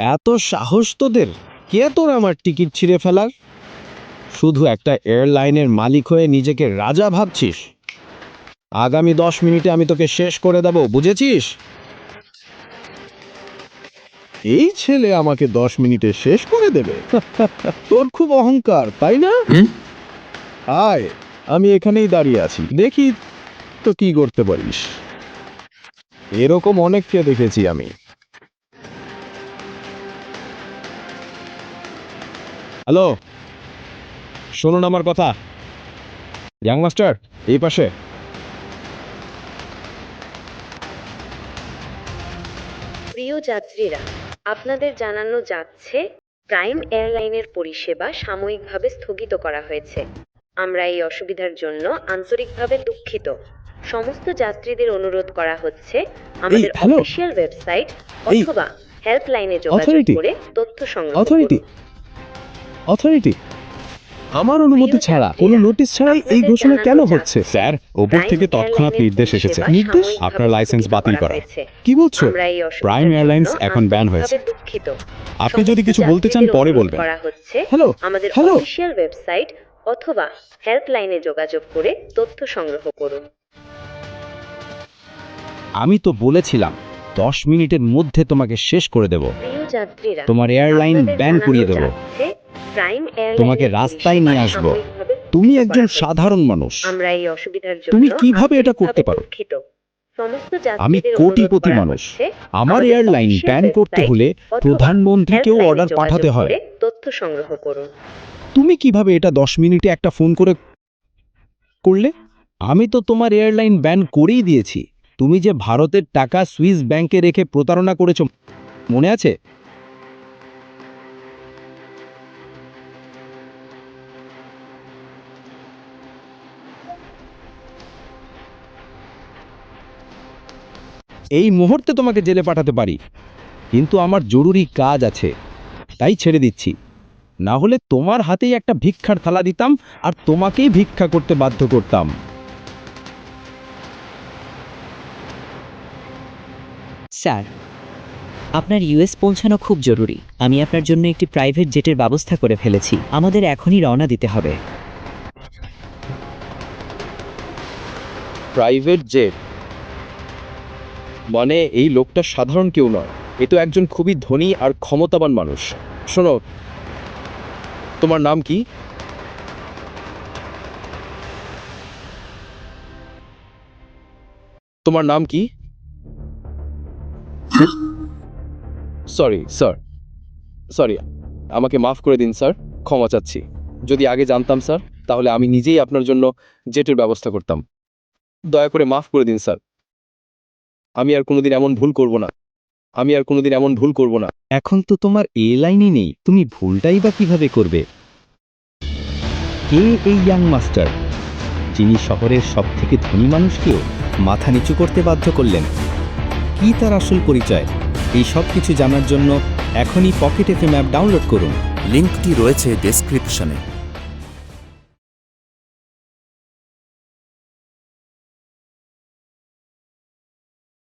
এত সাহস তোদের? কে তোর আমার টিকিট ছিঁড়ে ফেলার? শুধু একটা এয়ারলাইনের মালিক হয়ে নিজেকে রাজা ভাবছিস? আগামী দশ মিনিটে আমি তোকে শেষ করে দেব বুঝেছিস? এই ছেলে আমাকে দশ মিনিটে শেষ করে দেবে। তোর খুব অহংকার তাই না? আয় আমি এখানেই দাঁড়িয়ে আছি। দেখি তো কি করতে পারিস। এরকম অনেককে দেখেছি আমি। হ্যালো শুনুন আমার কথা। ইয়াং মাস্টার এই পাশে। প্রিয় যাত্রীরা আপনাদের জানানো যাচ্ছে প্রাইম এয়ারলাইনের পরিষেবা সাময়িকভাবে স্থগিত করা হয়েছে। আমরা এই অসুবিধার জন্য আন্তরিকভাবে দুঃখিত। সমস্ত যাত্রীদের অনুরোধ করা হচ্ছে আমাদের. অফিসিয়াল ওয়েবসাইট অথবা হেল্পলাইনে যোগাযোগ করে তথ্য সংগ্রহ করুন। অথরিটি আমার অনুমতি ছাড়া কোনো নোটিশ ছাড়াই এই ঘোষণা কেন হচ্ছে? স্যার ওপর থেকে তৎক্ষণাৎ নির্দেশ এসেছে। নির্দেশ? আপনার লাইসেন্স বাতিল করা। কি বলছো? Airlines জন্য এখন ban হয়েছে। আপনি যদি কিছু বলতে চান পরে বলবেন। করা হচ্ছে হ্যালো আমাদের হ্যালো অফিসিয়াল ওয়েবসাইট অথবা হেল্পলাইনে যোগাযোগ করে তথ্য সংগ্রহ করুন। আমি তো বলেছিলাম দশ মিনিটের মধ্যে তোমাকে শেষ করে দেব। প্রিয় যাত্রীরা তোমার এয়ারলাইন ব্যান করিয়ে দেব। প্রাইম তোমাকে রাস্তায় নিয়ে পরিষেবা আসব। তুমি একজন সাধারণ মানুষ। আমরা এই অসুবিধার জন্য তুমি কীভাবে এটা করতে পারো? আমি কোটিপতি মানুষ। আমার এয়ারলাইন ব্যান করতে হলে প্রধানমন্ত্রীকেও অর্ডার পাঠাতে হয়। তথ্য সংগ্রহ করুন। তুমি কীভাবে এটা দশ মিনিটে একটা ফোন করে করলে? আমি তো তোমার এয়ারলাইন ব্যান করেই দিয়েছি। তুমি যে ভারতের টাকা সুইস ব্যাংকে রেখে প্রতারণা করেছ মনে আছে? এই মুহূর্তে তোমাকে জেলে পাঠাতে পারি। কিন্তু আমার জরুরি কাজ আছে। তাই ছেড়ে দিচ্ছি। না হলে তোমার হাতেই একটা ভিক্ষার থালা দিতাম আর তোমাকেই ভিক্ষা করতে বাধ্য করতাম। স্যার আপনার ইউএস পৌঁছানো খুব জরুরি। আমি আপনার জন্য একটি প্রাইভেট জেটের ব্যবস্থা করে ফেলেছি। আমাদের এখনই রওনা দিতে হবে। Private jet? মানে এই লোকটা সাধারণ কেউ নয়। এ তো একজন খুবই ধনী আর ক্ষমতাবান মানুষ। শোনো, তোমার নাম কি? তোমার নাম কি? সরি স্যার সরি আমাকে মাফ করে দিন স্যার ক্ষমা চাচ্ছি। যদি আগে জানতাম স্যার তাহলে আমি নিজেই আপনার জন্য জেটের ব্যবস্থা করতাম। দয়া করে মাফ করে দিন স্যার আমি আর কোনোদিন এমন ভুল করব না। আমি আর কোনোদিন এমন ভুল করব না। এখন তো তোমার এ লাইনই নেই তুমি ভুলটাই বা কীভাবে করবে? কে এই ইয়াং মাস্টার যিনি শহরের সব থেকে ধনী মানুষকেও মাথা নিচু করতে বাধ্য করলেন? কি তার আসল পরিচয়? এই সব কিছু জানার জন্য এখনই পকেট এফএম অ্যাপ ডাউনলোড করুন। লিঙ্কটি রয়েছে ডেসক্রিপশনে